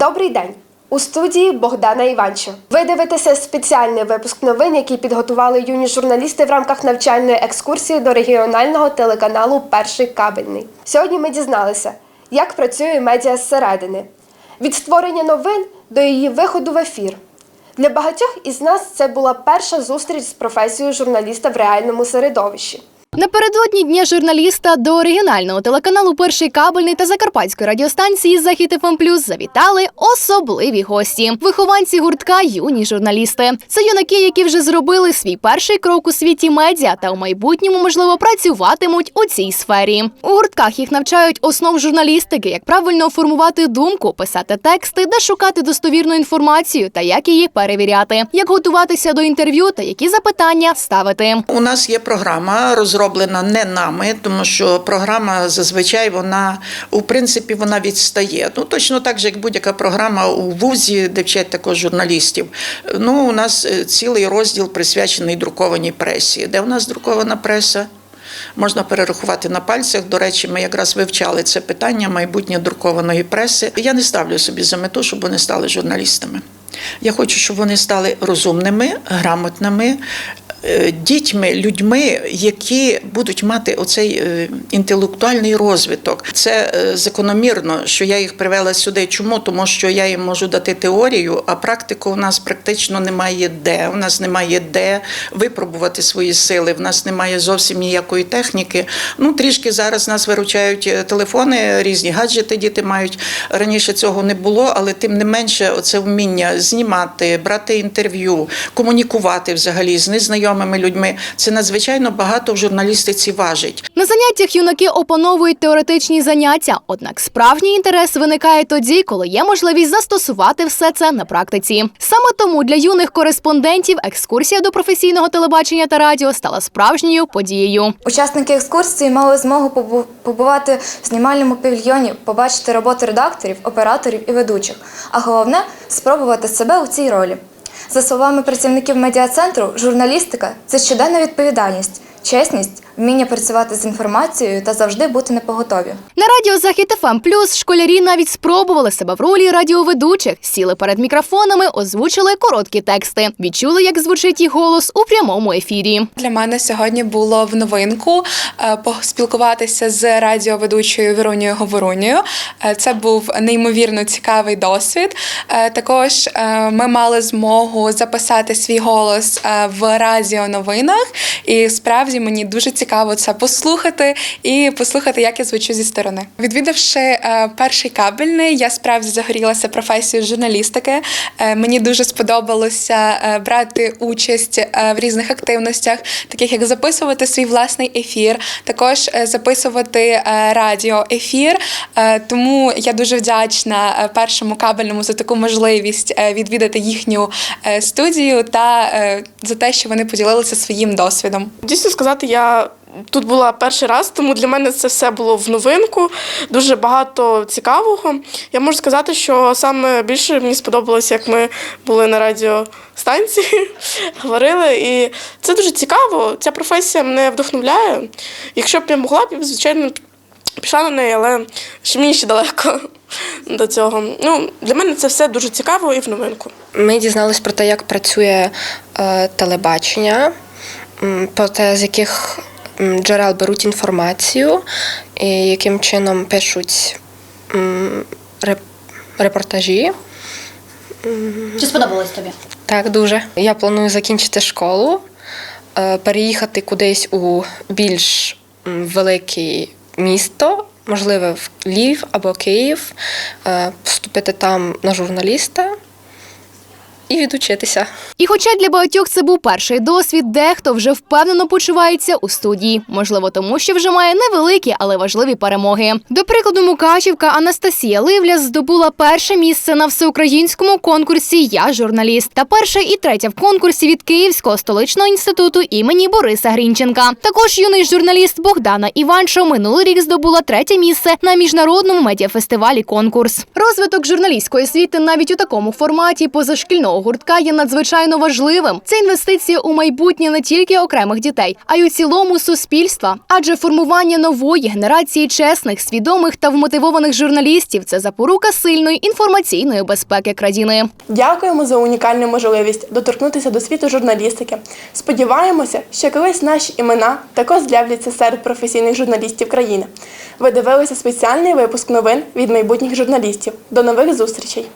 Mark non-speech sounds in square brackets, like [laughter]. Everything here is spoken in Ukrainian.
Добрий день! У студії Богдана Іванчо. Ви дивитеся спеціальний випуск новин, який підготували юні журналісти в рамках навчальної екскурсії до регіонального телеканалу Перший кабельний. Сьогодні ми дізналися, як працює медіа зсередини, від створення новин до її виходу в ефір. Для багатьох із нас це була перша зустріч з професією журналіста в реальному середовищі. Напередодні дня журналіста до регіонального телеканалу Перший кабельний та Закарпатської радіостанції Захід ФМ Плюс завітали особливі гості, вихованці гуртка юні журналісти. Це юнаки, які вже зробили свій перший крок у світі медіа та у майбутньому можливо працюватимуть у цій сфері. У гуртках їх навчають основ журналістики, як правильно формувати думку, писати тексти, де шукати достовірну інформацію та як її перевіряти, як готуватися до інтерв'ю та які запитання ставити. У нас є програма, розроблена не нами, тому що програма зазвичай вона у принципі вона відстає. Ну точно так же, як будь-яка програма у вузі, де вчать також журналістів. Ну, у нас е, цілий розділ присвячений друкованій пресі. Де у нас друкована преса? Можна перерахувати на пальцях. До речі, ми якраз вивчали це питання майбутнє друкованої преси. Я не ставлю собі за мету, щоб вони стали журналістами. Я хочу, щоб вони стали розумними, грамотними, дітьми, людьми, які будуть мати оцей е, інтелектуальний розвиток. Це е, закономірно, що я їх привела сюди. Чому? Тому що я їм можу дати теорію, а практику у нас практично немає де. У нас немає де випробувати свої сили. В нас немає зовсім ніякої техніки. Ну трішки зараз нас виручають е, телефони, різні гаджети діти мають. Раніше цього не було, але тим не менше, оце вміння знімати, брати інтерв'ю, комунікувати взагалі з незнайомими людьми. Це надзвичайно багато в журналістиці важить. На заняттях юнаки опановують теоретичні заняття, однак справжній інтерес виникає тоді, коли є можливість застосувати все це на практиці. Саме тому для юних кореспондентів екскурсія до професійного телебачення та радіо стала справжньою подією. Учасники екскурсії мали змогу побувати в знімальному павільйоні, побачити роботу редакторів, операторів і ведучих, а головне спробувати себе у цій ролі. За словами працівників медіа-центру, журналістика це щоденна відповідальність, чесність, вміння працювати з інформацією та завжди бути напоготові. На радіо Захід ФМ Плюс школярі навіть спробували себе в ролі радіоведучих, сіли перед мікрофонами, озвучили короткі тексти, відчули, як звучить їх голос у прямому ефірі. Для мене сьогодні було в новинку е, поспілкуватися з радіоведучою Віронією Говорунєю. Е, Це був неймовірно цікавий досвід. Е, Також ми мали змогу записати свій голос в радіоновинах, і справді мені дуже цікаво це послухати і послухати, як я звучу зі сторони. Відвідавши е, перший кабельний, я справді загорілася професією журналістики. Е, Мені дуже сподобалося е, брати участь в різних активностях, таких як записувати свій власний ефір, також записувати е, радіоефір. Тому я дуже вдячна першому кабельному за таку можливість відвідати їхню студію та за те, що вони поділилися своїм досвідом. Дійсно сказати, я тут була перший раз, тому для мене це все було в новинку. Дуже багато цікавого. Я можу сказати, що саме більше мені сподобалося, як ми були на радіостанції, [laughs] говорили. І це дуже цікаво. Ця професія мене вдохновляє. Якщо б я могла я б, звичайно, пішла на неї, але мені ще далеко [laughs] до цього. Ну, для мене це все дуже цікаво і в новинку. Ми дізналися про те, як працює е, телебачення, про те, з яких джерел беруть інформацію, і яким чином пишуть репортажі. Чи сподобалось тобі? Так, дуже. Я планую закінчити школу, е, переїхати кудись у більш велике місто, можливо, в Львів або Київ, е, поступити там на журналіста і відучитися. І хоча для багатьох це був перший досвід, дехто вже впевнено почувається у студії. Можливо, тому що вже має невеликі, але важливі перемоги. До прикладу, Мукачівка Анастасія Ливля здобула перше місце на всеукраїнському конкурсі Я журналіст та перше і третє в конкурсі від Київського столичного інституту імені Бориса Грінченка. Також юний журналіст Богдана Іваншо минулий рік здобула третє місце на міжнародному медіафестивалі конкурс. Розвиток журналістської освіти навіть у такому форматі позашкільного гуртка є надзвичайно важливим. Це інвестиція у майбутнє не тільки окремих дітей, а й у цілому суспільства. Адже формування нової генерації чесних, свідомих та вмотивованих журналістів це запорука сильної інформаційної безпеки країни. Дякуємо за унікальну можливість доторкнутися до світу журналістики. Сподіваємося, що колись наші імена також з'являться серед професійних журналістів країни. Ви дивилися спеціальний випуск новин від майбутніх журналістів. До нових зустрічей!